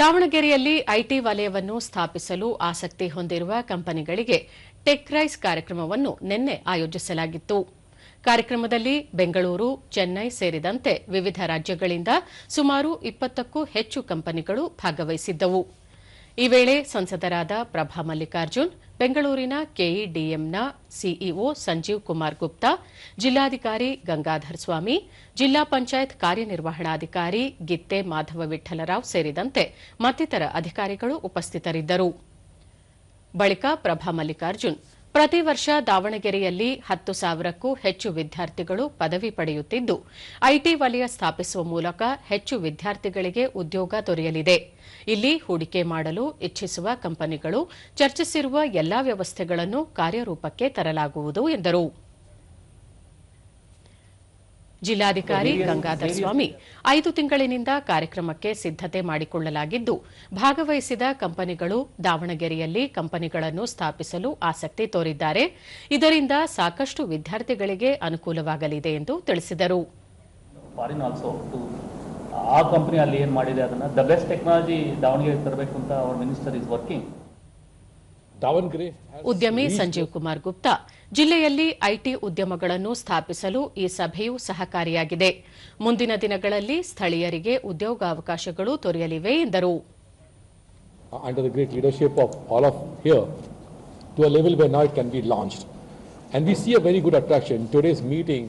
ದಾವಣಗೆರೆಯಲ್ಲಿ ಐಟಿ ವಲಯವನ್ನು ಸ್ಥಾಪಿಸಲು ಆಸಕ್ತಿ ಹೊಂದಿರುವ ಕಂಪನಿಗಳಿಗೆ ಟೆಕ್ ರೈಸ್ ಕಾರ್ಯಕ್ರಮವನ್ನು ನಿನ್ನೆ ಆಯೋಜಿಸಲಾಗಿತ್ತು. ಕಾರ್ಯಕ್ರಮದಲ್ಲಿ ಬೆಂಗಳೂರು, ಚೆನ್ನೈ ಸೇರಿದಂತೆ ವಿವಿಧ ರಾಜ್ಯಗಳಿಂದ ಸುಮಾರು ಇಪ್ಪತ್ತಕ್ಕೂ ಹೆಚ್ಚು ಕಂಪನಿಗಳು ಭಾಗವಹಿಸಿದ್ದವು. ಈ ವೇಳೆ ಸಂಸದರಾದ ಪ್ರಭಾ ಮಲ್ಲಿಕಾರ್ಜುನ್, ಬೆಂಗಳೂರಿನ ಕೆಇಡಿಎಂನ ಸಿಇಒ ಸಂಜೀವ್ ಕುಮಾರ್ ಗುಪ್ತಾ, ಜಿಲ್ಲಾಧಿಕಾರಿ ಗಂಗಾಧರ್ ಸ್ವಾಮಿ, ಜಿಲ್ಲಾ ಪಂಚಾಯತ್ ಕಾರ್ಯನಿರ್ವಹಣಾಧಿಕಾರಿ ಗಿತ್ತೆ ಮಾಧವ ವಿಠಲರಾವ್ ಸೇರಿದಂತೆ ಮತ್ತಿತರ ಅಧಿಕಾರಿಗಳು ಉಪಸ್ಥಿತರಿದ್ದರು. ಬಳಿಕ ಪ್ರಭಾ ಮಲ್ಲಿಕಾರ್ಜುನ್ ಪ್ರತಿ ವರ್ಷ ದಾವಣಗೆರೆಯಲ್ಲಿ ಹತ್ತು ಸಾವಿರಕ್ಕೂ ಹೆಚ್ಚು ವಿದ್ಯಾರ್ಥಿಗಳು ಪದವಿ ಪಡೆಯುತ್ತಿದ್ದು, ಐಟಿ ವಲಯ ಸ್ಥಾಪಿಸುವ ಮೂಲಕ ಹೆಚ್ಚು ವಿದ್ಯಾರ್ಥಿಗಳಿಗೆ ಉದ್ಯೋಗ ದೊರೆಯಲಿದೆ. ಇಲ್ಲಿ ಹೂಡಿಕೆ ಮಾಡಲು ಇಚ್ಛಿಸುವ ಕಂಪನಿಗಳು ಚರ್ಚಿಸಿರುವ ಎಲ್ಲಾ ವ್ಯವಸ್ಥೆಗಳನ್ನು ಕಾರ್ಯರೂಪಕ್ಕೆ ತರಲಾಗುವುದು ಎಂದರು. ಜಿಲ್ಲಾಧಿಕಾರಿ ಗಂಗಾಧರ ಸ್ವಾಮಿ ಐದು ತಿಂಗಳಿನಿಂದ ಕಾರ್ಯಕ್ರಮಕ್ಕೆ ಸಿದ್ದತೆ ಮಾಡಿಕೊಳ್ಳಲಾಗಿದ್ದು, ಭಾಗವಹಿಸಿದ ಕಂಪನಿಗಳು ದಾವಣಗೆರೆಯಲ್ಲಿ ಕಂಪನಿಗಳನ್ನು ಸ್ಥಾಪಿಸಲು ಆಸಕ್ತಿ ತೋರಿದ್ದಾರೆ. ಇದರಿಂದ ಸಾಕಷ್ಟು ವಿದ್ಯಾರ್ಥಿಗಳಿಗೆ ಅನುಕೂಲವಾಗಲಿದೆ ಎಂದು ತಿಳಿಸಿದರು. ಆ ಕಂಪನಿ ಅಲ್ಲಿ ಏನು ಮಾಡಿದೆ, ಅದನ್ನ ದ ಬೆಸ್ಟ್ ಟೆಕ್ನಾಲಜಿ ದಾವಣಗೆರೆ ತರಬೇಕು ಅಂತ ಅವರ್ ಮಿನಿಸ್ಟರ್ ಇಸ್ ವರ್ಕಿಂಗ್ ಉದ್ಯಮಿ ಸಂಜೀವ್ ಕುಮಾರ್ ಗುಪ್ತಾ. ಜಿಲ್ಲೆಯಲ್ಲಿ ಐಟಿ ಉದ್ಯಮಗಳನ್ನು ಸ್ಥಾಪಿಸಲು ಈ ಸಭೆಯು ಸಹಕಾರಿಯಾಗಿದೆ. ಮುಂದಿನ ದಿನಗಳಲ್ಲಿ ಸ್ಥಳೀಯರಿಗೆ ಉದ್ಯೋಗಾವಕಾಶಗಳು ದೊರೆಯಲಿವೆ ಎಂದರು. Under the great leadership of all of here to a level by now it can be launched and we see a very good attraction today's meeting